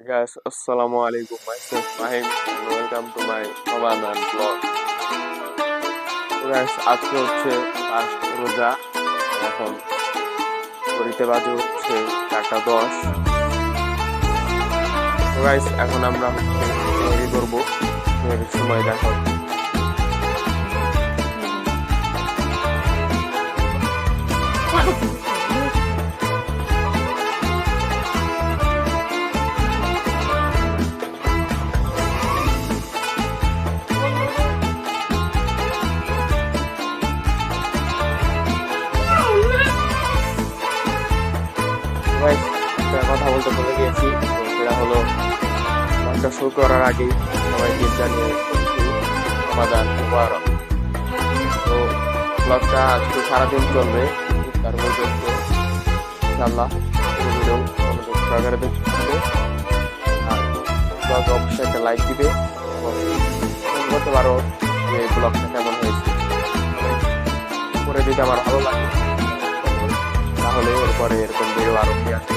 guys, assalamu alaikum. Myself Mahim and welcome to my Ramadan vlog. guys, আজকে হচ্ছে first রোজা এখন ঘড়িতে বাজে হচ্ছে চারটা দশ গাইস এখন আমরা তৈরি করব সময় দেখো বলতে ভুলে গিয়েছি। সেটা হলো ব্লগটা শুরু করার আগেই সবাইকে জানিয়ে সমাধান মুবারক তো ব্লগটা আজকে সারাদিন চলবে। তার পর্যন্ত ইনশাল্লাহ সহকারে দেখতে আর ব্লগ অবশ্যই একটা লাইক দিবে এবং করতে পারো যে ব্লগটা কেমন হয়েছে। করে দিতে আমার ভালো লাগে, তাহলে এরপরে এরকম ভিডিও আরও নিয়ে আসব।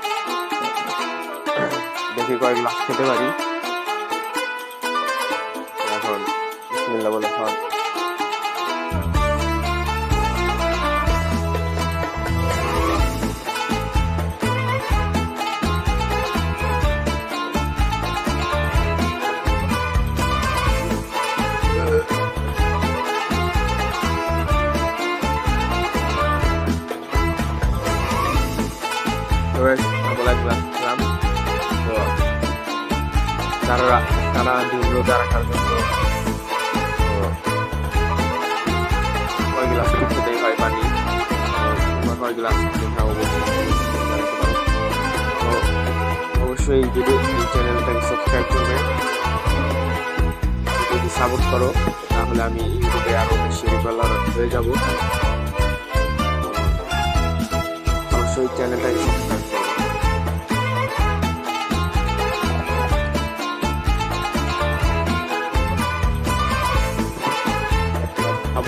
দেখি কয়েক গ্লাস খেতে পারি। এখন বিসমিল্লা বলে খাওয়ান তারা দিন রোজা রাখার জন্য কয় গ্লাস খেতেই হয় পানি। কয় গ্লাস খাও অবশ্যই যদি এই চ্যানেলটাকে সাবস্ক্রাইব করবে, যদি সাপোর্ট করো, তাহলে আমি ইউটিউবে আরও বেশি রেগুলার হয়ে যাব। অবশ্যই চ্যানেলটাকে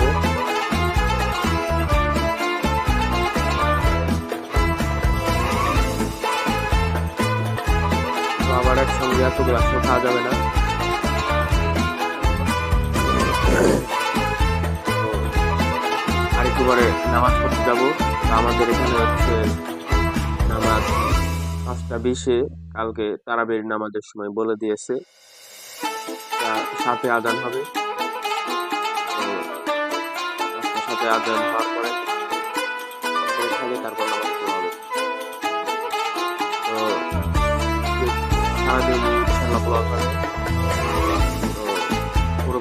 সাবস্ক্রাইব করো খাব তো আবার একসঙ্গে এত গ্লাসও খাওয়া যাবে না। পরে নামাজ পড়তে যাব। আমাদের এখানে হচ্ছে নামাজ পাঁচটা বিশে। কালকে তারাবির নামাজের সময় বলে দিয়েছে। সাথে আদান হবে। সাথে আদান হওয়ার পরে তারপর নামাজ পড়া হবে। তো সারাদিন ইনশাল্লাহ ব্লগ হবে তো পুরো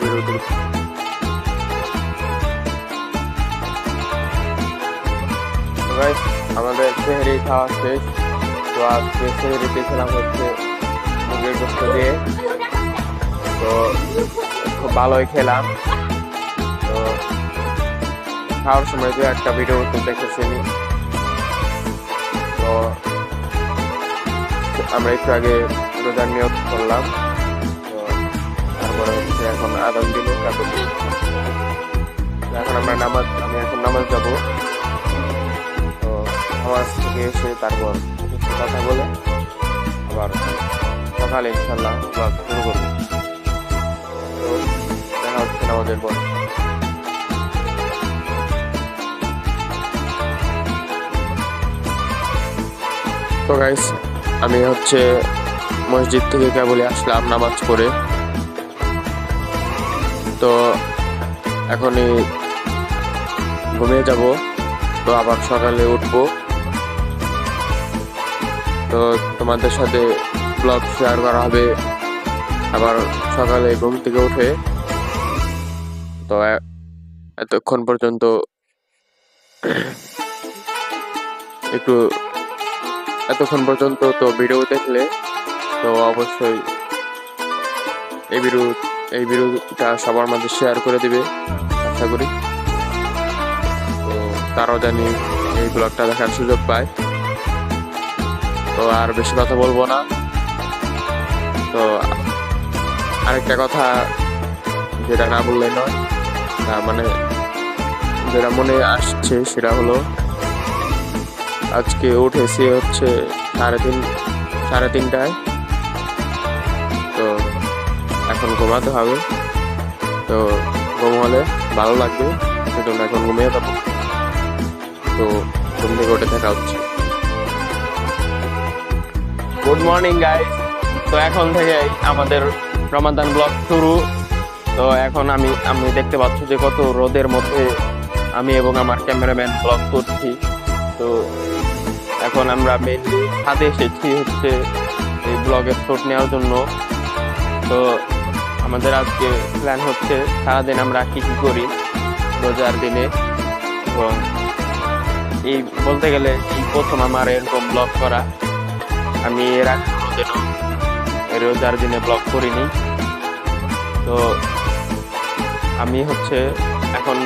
গাইস আমাদের সেহরি খাওয়া শেষ। তো আজকে সেহরিতে খেলাম হচ্ছে মুরগির গোস্ত দিয়ে। তো খুব ভালোই খেলাম। খাওয়ার সময় দু একটা ভিডিও তো দেখেছিনি তো আমরা একটু আগে রোজার নিয়োগ করলাম। তো তারপরে হচ্ছে এখন আদান তারপর এখন আমরা নামাজ, আমি এখন নামাজ যাব। তো নামাজ থেকে এসে তারপর কথা বলে আবার সকালে ইনশাল্লাহ শুরু করব। দেখা হচ্ছে নামাজের পর। তো গাইস আমি হচ্ছে মসজিদ থেকে কেবলই আসলাম নামাজ পড়ে। তো এখনই ঘুমিয়ে যাব। তো আবার সকালে উঠবো। তো তোমাদের সাথে ব্লগ শেয়ার করা হবে। আবার সকালে ঘুম থেকে উঠে। তো এতক্ষণ পর্যন্ত একটু এতক্ষণ পর্যন্ত তো ভিডিও দেখলে, তো অবশ্যই এই ভিডিও, এই ভিডিওটা সবার মাঝে শেয়ার করে দিবে, আশা করি। তো তারাও জানি এই ব্লগটা দেখার সুযোগ পায়। তো আর বেশি কথা বলব না। তো আরেকটা কথা, যেটা না বললে নয় মানে যেটা মনে আসছে সেটা হলো আজকে উঠেছি হচ্ছে সাড়ে তিন, সাড়ে তিনটায়। তো এখন ঘুমাতে হবে। তো ঘুম হলে ভালো লাগবে, সেজন্য এখন ঘুমিয়ে যাব। তো ঘুম থেকে উঠে থাকা হচ্ছে। গুড মর্নিং গাইস তো এখন থেকে আমাদের রমাদান ব্লগ শুরু। তো এখন আমি আমি দেখতে পাচ্ছি যে কত রোদের মধ্যে আমি এবং আমার ক্যামেরাম্যান ব্লগ করছি। তো এখন আমরা মেনলি ছাদে এসেছি হচ্ছে এই ব্লগের শট নেওয়ার জন্য। তো আমাদের আজকে প্ল্যান হচ্ছে সারাদিন আমরা কী কী করি রোজার দিনে এবং এই বলতে গেলে প্রথম আমার এরকম ব্লগ করা। আমি এর আগে রোজার দিনে ব্লগ করিনি। তো আমি হচ্ছে এখন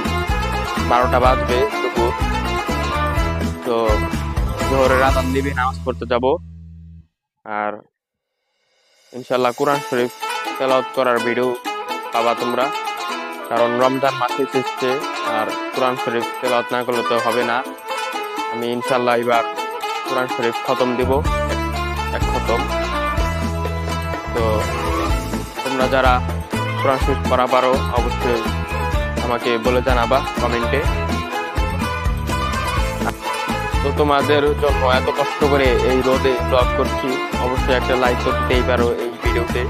বারোটা বাজবে দুপুর। তো জোহরের রাতান দিবি, নামাজ পড়তে যাব। আর ইনশাল্লাহ কোরআন শরীফ তেলাওয়াত করার ভিডিও পাবা তোমরা। কারণ রমজান মাসে এসেছে আর কোরআন শরীফ তেলাওয়াত না করলে তো হবে না। আমি ইনশাল্লাহ এবার কোরআন শরীফ খতম দিব, এক- খতম। তো তোমরা যারা কোরআন শরীফ পড়া পারো, অবশ্যই আমাকে বলে জানাবা কমেন্টে। তো তোমাদের জন্য এত কষ্ট করে এই রোদে ব্লগ করছি। অবশ্যই একটা লাইক করতেই পারো এই ভিডিওতে।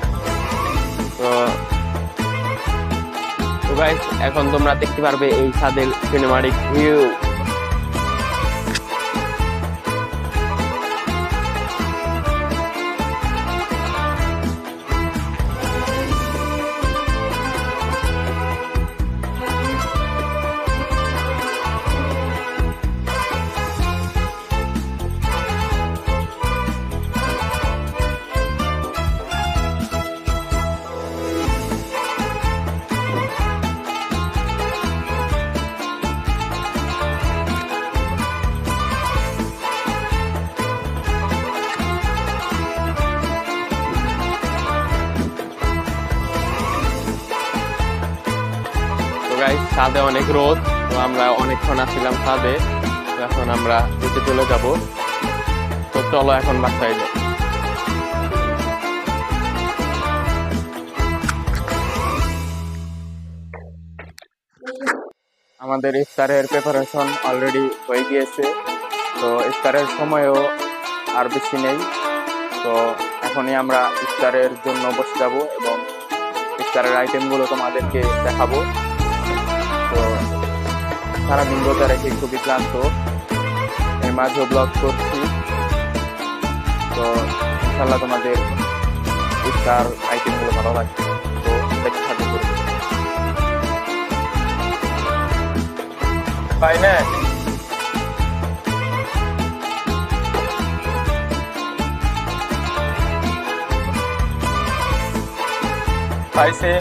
তো এখন তোমরা দেখতে পারবে এই ছাদের সিনেমাটিক ভিউ তো গাইস, ছাদে অনেক রোদ, তো আমরা অনেকক্ষণ আসছিলাম ছাদে। এখন আমরা নিচে চলে যাব। তো চলো এখন বাসায় যাই। আমাদের ইফতারের প্রিপারেশন অলরেডি হয়ে গিয়েছে। তো ইফতারের সময়ও আর বেশি নেই। তো এখনই আমরা ইফতারের জন্য বসে যাব এবং ইফতারের আইটেমগুলো তোমাদেরকে দেখাবো। সারাদিন রোজা রেখে খুবই ক্লান্ত। এর মাঝেও ব্লগ করছি। তো ইনশাল্লাহ তোমাদের ইফতার আইটেমগুলো ভালো লাগছে তো দেখতে থাকো। পাই না পাইছে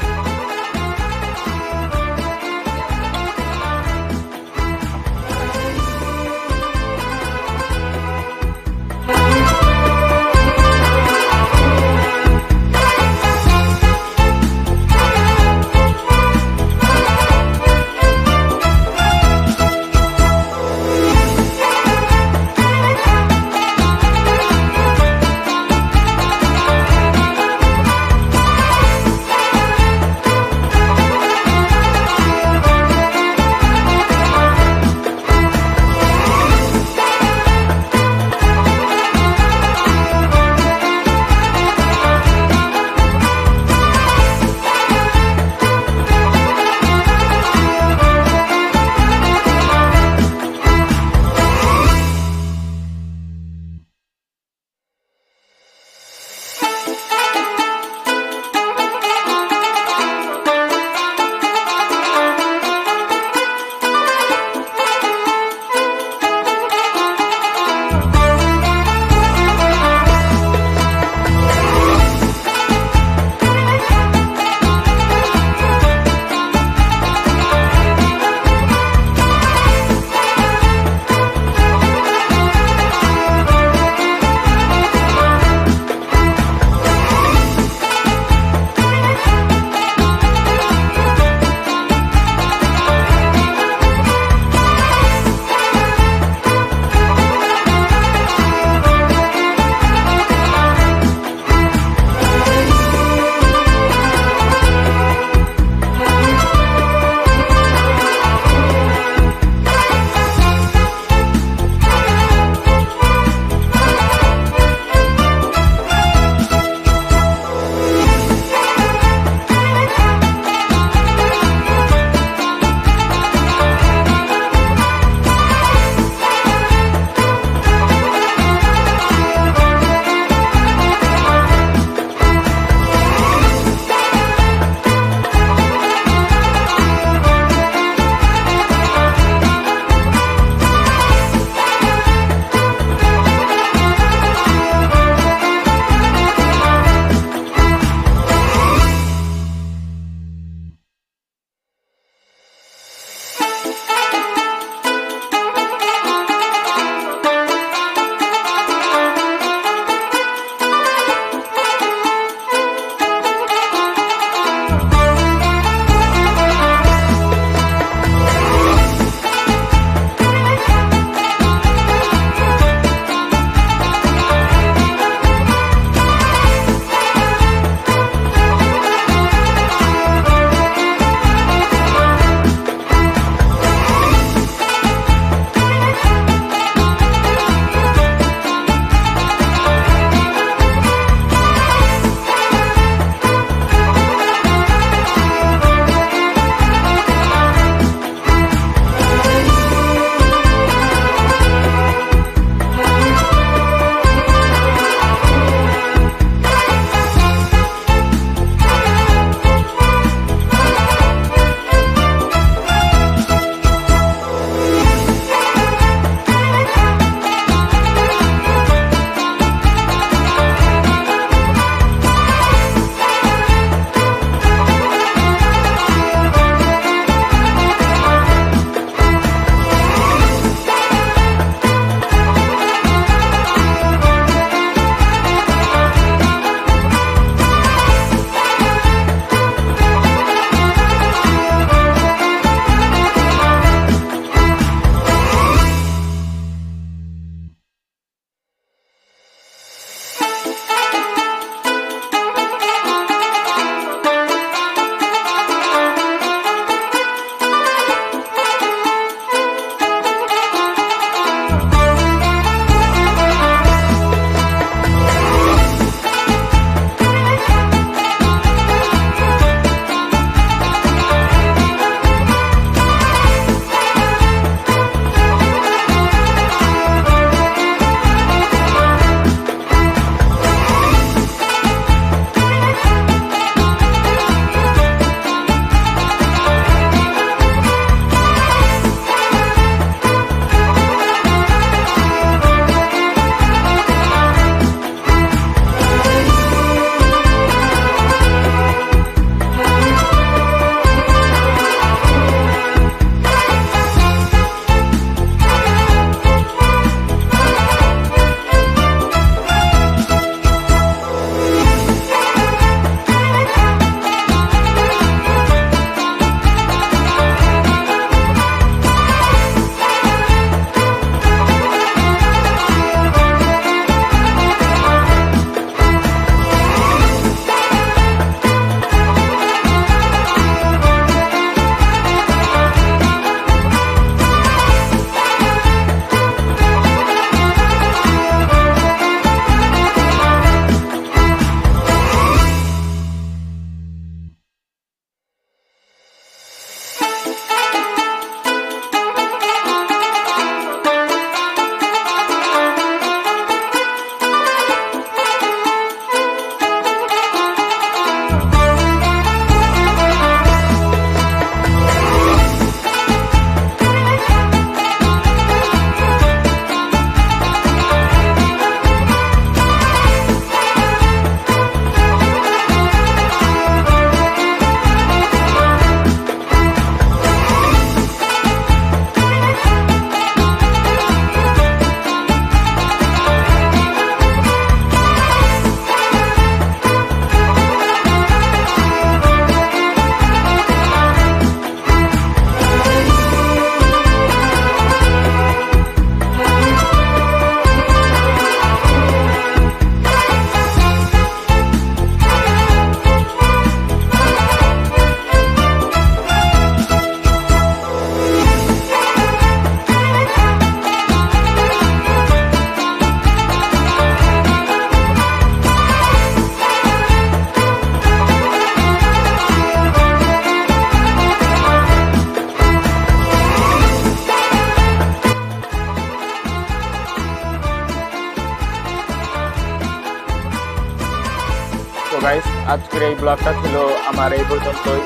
আজকের এই ব্লগটা ছিল আমার এই পর্যন্তই।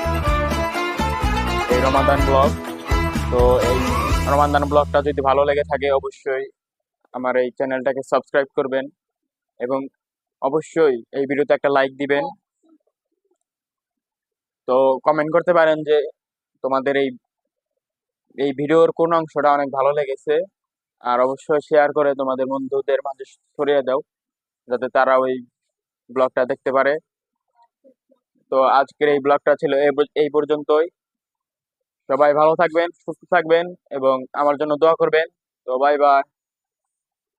এই রমাদান ব্লগ। তো এই রমাদান ব্লগটা যদি ভালো লেগে থাকে, অবশ্যই আমার এই চ্যানেলটাকে সাবস্ক্রাইব করবেন এবং অবশ্যই এই ভিডিওতে একটা লাইক দিবেন। তো কমেন্ট করতে পারেন যে তোমাদের এই এই ভিডিওর কোন অংশটা অনেক ভালো লেগেছে। আর অবশ্যই শেয়ার করে তোমাদের বন্ধুদের মাঝে ছড়িয়ে দাও, যাতে তারা ওই ব্লগটা দেখতে পারে। তো আজকের এই ব্লগটা ছিল এই পর্যন্তই। সবাই ভালো থাকবেন, সুস্থ থাকবেন এবং আমার জন্য দোয়া করবেন। তো বাই বাই